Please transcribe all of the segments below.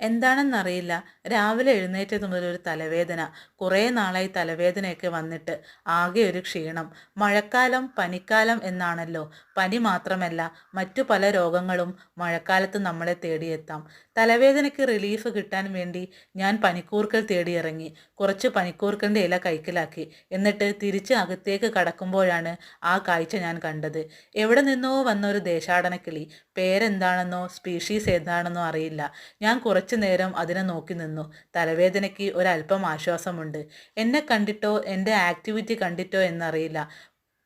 എന്താണെന്നറിയില്ല. രാവിലെ എഴുന്നേറ്റത് മുതൽ ഒരു തലവേദന. കുറേ നാളായി തലവേദനയൊക്കെ വന്നിട്ട് ആകെ ഒരു ക്ഷീണം. മഴക്കാലം പനിക്കാലം എന്നാണല്ലോ. പനി മാത്രമല്ല മറ്റു പല രോഗങ്ങളും മഴക്കാലത്ത് നമ്മളെ തേടിയെത്താം. തലവേദനയ്ക്ക് റിലീഫ് കിട്ടാൻ വേണ്ടി ഞാൻ പനിക്കൂർക്കൽ തേടിയിറങ്ങി. കുറച്ച് പനിക്കൂർക്കലിന്റെ ഇല കൈക്കലാക്കി. എന്നിട്ട് തിരിച്ച് അകത്തേക്ക് കടക്കുമ്പോഴാണ് ആ കാഴ്ച ഞാൻ കണ്ടത്. എവിടെ നിന്നോ വന്ന ഒരു ദേശാടനക്കിളി. പേരെന്താണെന്നോ സ്പീഷീസ് എന്താണെന്നോ അറിയില്ല. ഞാൻ കുറച്ച് നേരം അതിനെ നോക്കി നിന്നു. തലവേദനയ്ക്ക് ഒരല്പം ആശ്വാസമുണ്ട്. എന്നെ കണ്ടിട്ടോ? എന്റെ ആക്ടിവിറ്റി കണ്ടിട്ടോ? എന്നറിയില്ല.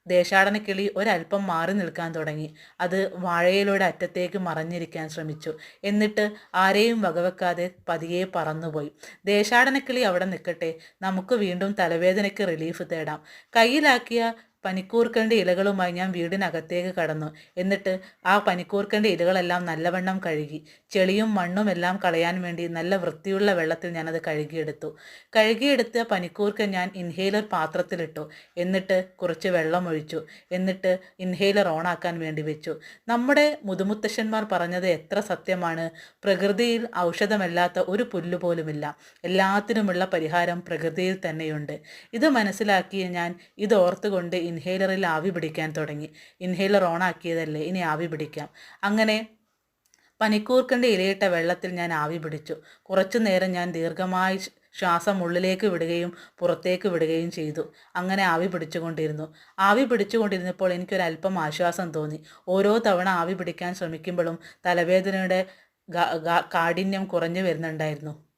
ദേശാടന കിളി ഒരല്പം മാറി നിൽക്കാൻ തുടങ്ങി. അത് വാഴയിലൂടെ അറ്റത്തേക്ക് മറഞ്ഞിരിക്കാൻ ശ്രമിച്ചു. എന്നിട്ട് ആരെയും വകവെക്കാതെ പതിയെ പറന്നുപോയി. ദേശാടന കിളി അവിടെ നിൽക്കട്ടെ. നമുക്ക് വീണ്ടും തലവേദനയ്ക്ക് റിലീഫ് തേടാം. കയ്യിലാക്കിയ പനിക്കൂർക്കന്റെ ഇലകളുമായി ഞാൻ വീടിനകത്തേക്ക് കടന്നു. എന്നിട്ട് ആ പനിക്കൂർക്കന്റെ ഇലകളെല്ലാം നല്ലവണ്ണം കഴുകി. ചെളിയും മണ്ണും എല്ലാം കളയാൻ വേണ്ടി നല്ല വൃത്തിയുള്ള വെള്ളത്തിൽ ഞാനത് കഴുകിയെടുത്തു. കഴുകിയെടുത്ത പനിക്കൂർക്കൻ ഞാൻ ഇൻഹേലർ പാത്രത്തിലിട്ടു. എന്നിട്ട് കുറച്ച് വെള്ളം ഒഴിച്ചു. എന്നിട്ട് ഇൻഹേലർ ഓണാക്കാൻ വേണ്ടി വെച്ചു. നമ്മുടെ മുതുമുത്തശ്ശന്മാർ പറഞ്ഞത് എത്ര സത്യമാണ്. പ്രകൃതിയിൽ ഔഷധമല്ലാത്ത ഒരു പുല്ല് പോലുമില്ല. എല്ലാത്തിനുമുള്ള പരിഹാരം പ്രകൃതിയിൽ തന്നെയുണ്ട്. ഇത് മനസ്സിലാക്കി ഞാൻ ഇത് ഓർത്തുകൊണ്ട് ഇൻഹേലറിൽ ആവി പിടിക്കാൻ തുടങ്ങി. ഇൻഹേലർ ഓൺ ആക്കിയതല്ലേ? ഇനി ആവി പിടിക്കാം. അങ്ങനെ പനിക്കൂർക്കന്റെ ഇലയിട്ട വെള്ളത്തിൽ ഞാൻ ആവി പിടിച്ചു. കുറച്ചു നേരം ഞാൻ ദീർഘമായി ശ്വാസം ഉള്ളിലേക്ക് വിടുകയും പുറത്തേക്ക് വിടുകയും ചെയ്തു. അങ്ങനെ ആവി പിടിച്ചുകൊണ്ടിരുന്നു. ആവി പിടിച്ചുകൊണ്ടിരുന്നപ്പോൾ എനിക്കൊരല്പം ആശ്വാസം തോന്നി. ഓരോ തവണ ആവി പിടിക്കാൻ ശ്രമിക്കുമ്പോഴും തലവേദനയുടെ കാഠിന്യം കുറഞ്ഞു വരുന്നുണ്ടായിരുന്നു.